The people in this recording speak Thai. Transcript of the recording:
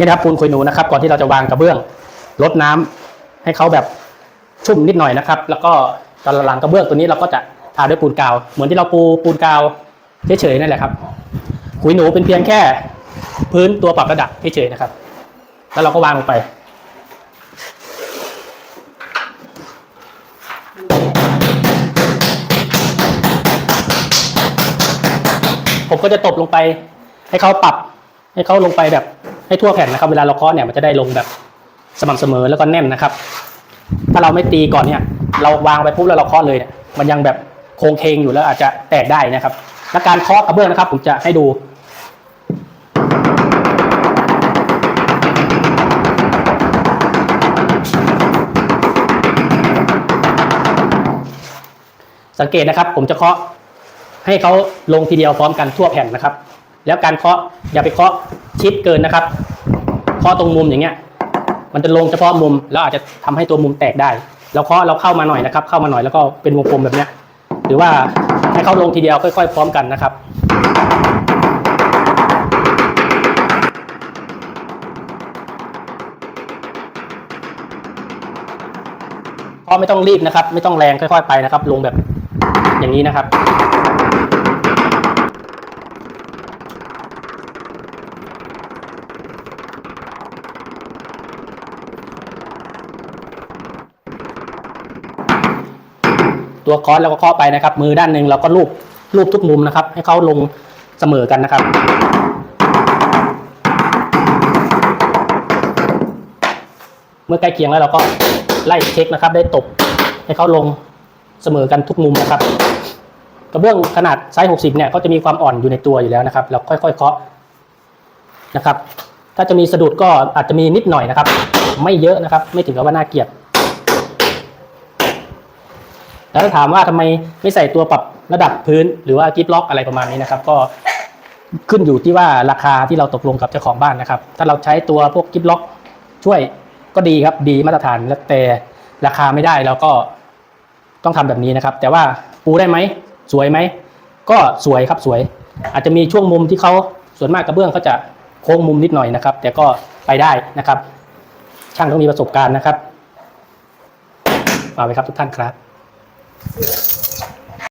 นี่นะครับปูนคุยหนูนะครับ ก่อนที่เราจะวางกระเบื้องลดน้ำให้เขาแบบชุ่มนิดหน่อยนะครับ แล้วก็ตอนหลังกระเบื้องตัวนี้เราก็จะทาด้วยปูนกาว เหมือนที่เราปูปูนกาวเฉยๆนั่นแหละครับคุยหนูเป็นเพียงแค่พื้นตัวปรับระดับเฉยๆนะครับ แล้วเราก็วางลงไปผมก็จะตบลงไป ให้เขาปรับ ให้เขาลงไปแบบ ให้ทั่วแผ่นนะครับ เวลาเราเคาะเนี่ยมันจะได้ลงแบบสม่ำเสมอแล้วก็แน่นนะครับ ถ้าเราไม่ตีก่อนเนี่ยเราวางไปปุ๊บแล้วเราเคาะเลยเนี่ยมันยังแบบโครงเคงอยู่แล้วอาจจะแตกได้นะครับ และการเคาะกระเบื้องนะครับ ผมจะให้ดูสังเกตนะครับผมจะเคาะให้เขาลงทีเดียวพร้อมกันทั่วแผ่นนะครับ แล้วการเคาะอย่าไปเคาะชิดเกินนะครับ เคาะตรงมุมอย่างเงี้ย มันจะลงเฉพาะมุมแล้วอาจจะทำให้ตัวมุมแตกได้เราเคาะเราเข้ามาหน่อยนะครับ เข้ามาหน่อยแล้วก็เป็นวงกลมแบบเนี้ยหรือว่าให้เข้าลงทีเดียวค่อย ๆ พร้อมกันนะครับเพราะไม่ต้องรีบนะครับ ไม่ต้องแรงค่อย ๆ ไปนะครับ ลงแบบอย่างนี้นะครับ ตัวคอร์สเราก็เคาะไปนะครับ มือด้านหนึ่งเราก็ลูบลูบทุกมุมนะครับ ให้เขาลงเสมอกันนะครับ เมื่อใกล้เคียงแล้วเราก็ไล่เช็คนะครับ ได้ตบให้เขาลงเสมอกันทุกมุมนะครับกระเบื้องขนาดไซส์ 60 เนี่ยก็จะมีความอ่อนอยู่ในตัวอยู่แล้วนะครับ เราค่อยๆเคาะนะครับ ถ้าจะมีสะดุดก็อาจจะมีนิดหน่อยนะครับ ไม่เยอะนะครับ ไม่ถึงกับว่าน่าเกลียด แล้วถ้าถามว่าทำไมไม่ใส่ตัวปรับระดับพื้น หรือว่ากิฟล็อกอะไรประมาณนี้นะครับ ก็ขึ้นอยู่ที่ว่าราคาที่เราตกลงกับเจ้าของบ้านนะครับ ถ้าเราใช้ตัวพวกกิฟล็อก ช่วยก็ดีครับดีมาตรฐานแล้วแต่ราคาไม่ได้เราก็ต้องทำแบบนี้นะครับ แต่ว่าปูได้ไหมสวยไหมก็สวยครับสวย อาจจะมีช่วงมุมที่เขาส่วนมากกระเบื้องเขาจะโค้งมุมนิดหน่อยนะครับ แต่ก็ไปได้นะครับ ช่างต้องมีประสบการณ์นะครับฝากไว้ครับทุกท่านครับ Yeah.